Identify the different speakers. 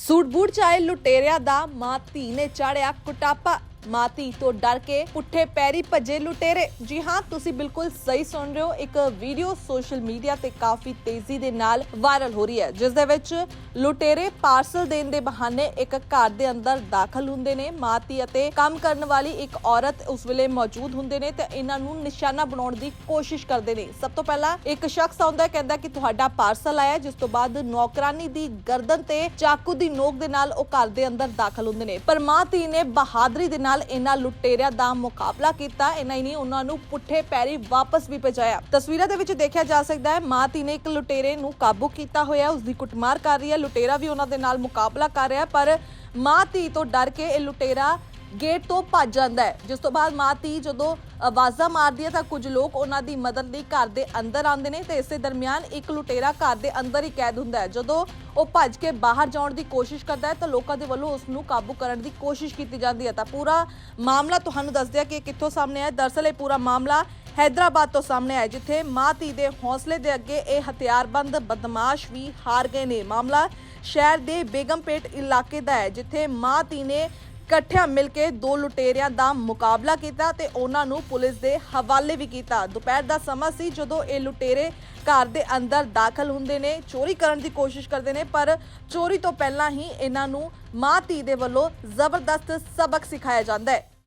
Speaker 1: Suit boot ਚ ਆਏ ਲੁਟੇਰਿਆਂ ਦਾ, ਮਾਂ ਧੀ ਨੇ ਚਾੜਿਆ ਕੁਟਾਪਾ। ਮਾਂ ਧੀ ਤੋਂ ਡਰ ਕੇ ਪੁੱਠੇ ਪੈਰੀ ਭੱਜੇ ਲੁਟੇਰੇ। ਜੀ ਹਾਂ, ਤੁਸੀਂ ਬਿਲਕੁਲ ਸਹੀ ਸੁਣ ਰਹੇ ਹੋ। ਇੱਕ ਵੀਡੀਓ ਸੋਸ਼ਲ ਮੀਡੀਆ ਤੇ ਕਾਫੀ ਤੇਜ਼ੀ ਦੇ ਨਾਲ ਵਾਇਰਲ ਹੋ ਰਹੀ ਹੈ, ਜਿਸ ਦੇ ਵਿੱਚ ਲੁਟੇਰੇ ਪਾਰਸਲ ਦੇਣ ਦੇ ਬਹਾਨੇ ਇੱਕ ਘਰ ਦੇ ਅੰਦਰ ਦਾਖਲ ਹੁੰਦੇ ਨੇ। ਮਾਂ ਧੀ ਅਤੇ ਕੰਮ ਕਰਨ ਵਾਲੀ ਇੱਕ ਔਰਤ ਉਸ ਵੇਲੇ ਮੌਜੂਦ ਹੁੰਦੇ ਨੇ ਤੇ ਇਹਨਾਂ ਨੂੰ ਨਿਸ਼ਾਨਾ ਬਣਾਉਣ ਦੀ ਕੋਸ਼ਿਸ਼ ਕਰਦੇ ਨੇ। ਸਭ ਤੋਂ ਪਹਿਲਾਂ ਇੱਕ ਸ਼ਖਸ ਆਉਂਦਾ ਕਹਿੰਦਾ ਕਿ ਤੁਹਾਡਾ ਪਾਰਸਲ ਆਇਆ ਜਿਸ ਤੋਂ ਬਾਅਦ ਨੌਕਰਾਨੀ ਦੀ ਗਰਦਨ ਤੇ ਚਾਕੂ ਦੀ ਨੋਕ ਦੇ ਨਾਲ ਉਹ ਘਰ ਦੇ ਅੰਦਰ ਦਾਖਲ ਹੁੰਦੇ ਨੇ। ਪਰ ਮਾਂ ਧੀ ਨੇ ਬਹਾਦਰੀ ਦੇ ਨਾਲ ਇਹਨਾਂ ਲੁਟੇਰਿਆਂ ਦਾ ਮੁਕਾਬਲਾ ਕੀਤਾ। ਇਹਨਾਂ ਨੇ ਉਹਨਾਂ ਨੂੰ ਪੁੱਠੇ ਪੈਰੀ ਵਾਪਸ ਵੀ ਭਜਾਇਆ। ਤਸਵੀਰਾਂ ਦੇ ਵਿੱਚ ਦੇਖਿਆ ਜਾ ਸਕਦਾ ਹੈ ਮਾਂ ਧੀ ਨੇ ਇੱਕ ਲੁਟੇਰੇ ਨੂੰ ਕਾਬੂ ਕੀਤਾ ਹੋਇਆ ਹੈ, ਉਸ ਦੀ ਕੁੱਟਮਾਰ ਕਰ ਰਹੀ ਹੈ। ਲੁਟੇਰਾ ਵੀ ਉਹਨਾਂ ਦੇ ਨਾਲ ਮੁਕਾਬਲਾ ਕਰ ਰਿਹਾ ਪਰ ਮਾਂ ਧੀ ਤੋਂ ਡਰ ਕੇ ਇਹ ਲੁਟੇਰਾ ਗੇਟ ਤੋਂ ਭੱਜ ਜਾਂਦਾ ਹੈ। ਜਿਸ ਤੋਂ ਬਾਅਦ ਮਾਂ ਧੀ ਜਦੋਂ ਆਵਾਜ਼ਾਂ ਮਾਰਦੀ ਹੈ ਤਾਂ ਕੁਝ ਲੋਕ ਉਹਨਾਂ ਦੀ ਮਦਦ ਲਈ ਘਰ ਦੇ ਅੰਦਰ ਆਉਂਦੇ ਨੇ ਤੇ ਇਸੇ ਦਰਮਿਆਨ ਇੱਕ ਲੁਟੇਰਾ ਘਰ ਦੇ ਅੰਦਰ ਹੀ ਕੈਦ ਹੁੰਦਾ ਹੈ। ਜਦੋਂ ਉਹ ਭੱਜ ਕੇ ਬਾਹਰ ਜਾਣ ਦੀ ਕੋਸ਼ਿਸ਼ ਕਰਦਾ ਹੈ ਤਾਂ ਲੋਕਾਂ ਦੇ ਵੱਲੋਂ ਉਸ ਨੂੰ ਕਾਬੂ ਕਰਨ ਦੀ ਕੋਸ਼ਿਸ਼ ਕੀਤੀ ਜਾਂਦੀ ਹੈ। ਤਾਂ ਪੂਰਾ ਮਾਮਲਾ ਤੁਹਾਨੂੰ ਦੱਸਦੇ ਆ ਕਿ ਇਹ ਕਿੱਥੋਂ ਸਾਹਮਣੇ ਆਇਆ। ਦਰਅਸਲ ਇਹ ਪੂਰਾ ਮਾਮਲਾ ਹੈਦਰਾਬਾਦ ਤੋਂ ਸਾਹਮਣੇ ਆਇਆ ਜਿੱਥੇ ਮਾਂ ਧੀ ਦੇ ਹੌਸਲੇ ਦੇ ਅੱਗੇ ਇਹ ਹਥਿਆਰਬੰਦ ਬਦਮਾਸ਼ ਵੀ ਹਾਰ ਗਏ ਨੇ। ਮਾਮਲਾ ਸ਼ਹਿਰ ਦੇ ਬੇਗਮਪੇਟ ਇਲਾਕੇ ਦਾ ਹੈ, ਜਿੱਥੇ ਮਾਂ ਧੀ ਨੇ ਇਕੱਠਿਆਂ ਮਿਲ ਕੇ ਦੋ ਲੁਟੇਰਿਆਂ ਦਾ ਮੁਕਾਬਲਾ ਕੀਤਾ ਤੇ ਉਹਨਾਂ ਨੂੰ ਪੁਲਿਸ ਦੇ ਹਵਾਲੇ ਵੀ ਕੀਤਾ। ਦੁਪਹਿਰ ਦਾ ਸਮਾਂ ਸੀ ਜਦੋਂ ਇਹ ਲੁਟੇਰੇ ਘਰ ਦੇ ਅੰਦਰ ਦਾਖਲ ਹੁੰਦੇ ਨੇ। ਚੋਰੀ ਕਰਨ ਦੀ ਕੋਸ਼ਿਸ਼ ਕਰਦੇ ਨੇ, ਪਰ ਚੋਰੀ ਤੋਂ ਪਹਿਲਾਂ ਹੀ ਇਹਨਾਂ ਨੂੰ ਮਾਂ ਧੀ ਦੇ ਵੱਲੋਂ ਜ਼ਬਰਦਸਤ ਸਬਕ ਸਿਖਾਇਆ ਜਾਂਦਾ ਹੈ।